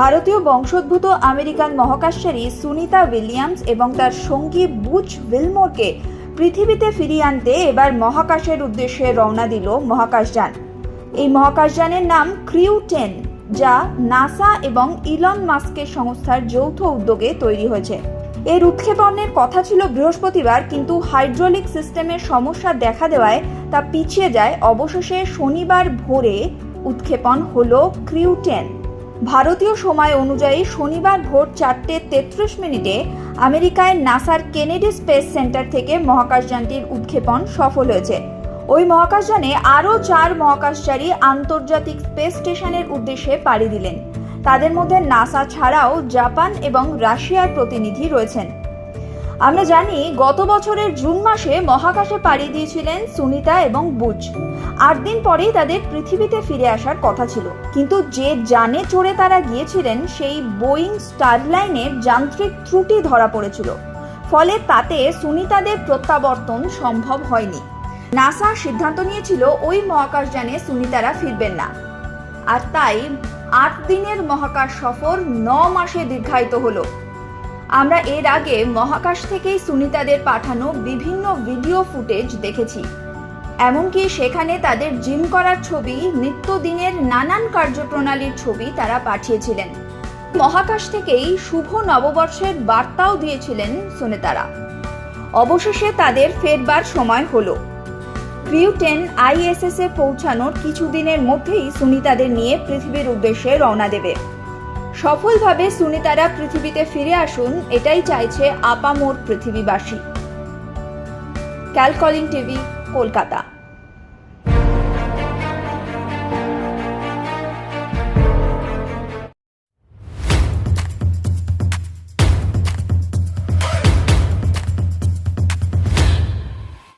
ভারতীয় বংশোদ্ভূত American মহাকাশচারী Sunita Williams এবং তার সঙ্গী বুচ উইলমোরকে পৃথিবীতে ফিরিয়ে আনতে এবার মহাকাশের উদ্দেশ্যে রওনা দিল মহাকাশযান। এই মহাকাশযানের নাম ক্রিউ টেন, যা নাসা এবং ইলন মাস্কের সংস্থার যৌথ উদ্যোগে তৈরি হয়েছে। এর উৎক্ষেপণের কথা ছিল বৃহস্পতিবার, কিন্তু হাইড্রোলিক সিস্টেমের সমস্যা দেখা দেওয়ায় তা পিছিয়ে যায়। অবশেষে শনিবার ভোরে উৎক্ষেপণ হলো ক্রিউ টেন। ভারতীয় সময় অনুযায়ী শনিবার ভোর চারটে তেত্রিশ মিনিটে আমেরিকায় নাসার কেনেডি স্পেস সেন্টার থেকে মহাকাশযানটির উৎক্ষেপণ সফল হয়েছে। ওই মহাকাশযানে আরও চার মহাকাশচারী আন্তর্জাতিক স্পেস স্টেশনের উদ্দেশ্যে পাড়ি দিলেন। তাদের মধ্যে নাসা ছাড়াও জাপান এবং রাশিয়ার প্রতিনিধি রয়েছেন। আমরা জানি গত বছরের জুন মাসে মহাকাশে পাড়ি দিয়েছিলেন সুনিতা এবং বুচ আট দিন পরেই তাদের পৃথিবীতে ফিরে আসার কথা ছিল। কিন্তু যে যানে চড়ে তারা গিয়েছিলেন, সেই বোয়িং স্টারলাইনের যান্ত্রিক ত্রুটি ধরা পড়েছিল। ফলে তাতে সুনিতাদের প্রত্যাবর্তন সম্ভব হয়নি। নাসা সিদ্ধান্ত নিয়েছিল, ওই মহাকাশযানে সুনিতারা ফিরবেন না। আর তাই আট দিনের মহাকাশ সফর ন মাসে দীর্ঘায়িত হলো। আমরা এর আগে মহাকাশ থেকেই সুনিতাদের পাঠানো বিভিন্ন ভিডিও ফুটেজ দেখেছি। এমনকি সেখানে তাদের জিম করার ছবি, নিত্যদিনের নানান কার্যপ্রণালীর ছবি তারা পাঠিয়েছিলেন। মহাকাশ থেকেই শুভ নববর্ষের বার্তাও দিয়েছিলেন সুনিতারা। অবশেষে তাদের ফেরবার সময় হলো। ক্রিউ টেন আইএসএস পৌঁছানোর কিছুদিনের মধ্যেই সুনিতাদের নিয়ে পৃথিবীর উদ্দেশ্যে রওনা দেবে। সফলভাবে সুনিতারা পৃথিবীতে ফিরে আসুন এটাই চাইছে আপামোর পৃথিবীবাসী। ক্যালকলিং টিভি কলকাতা।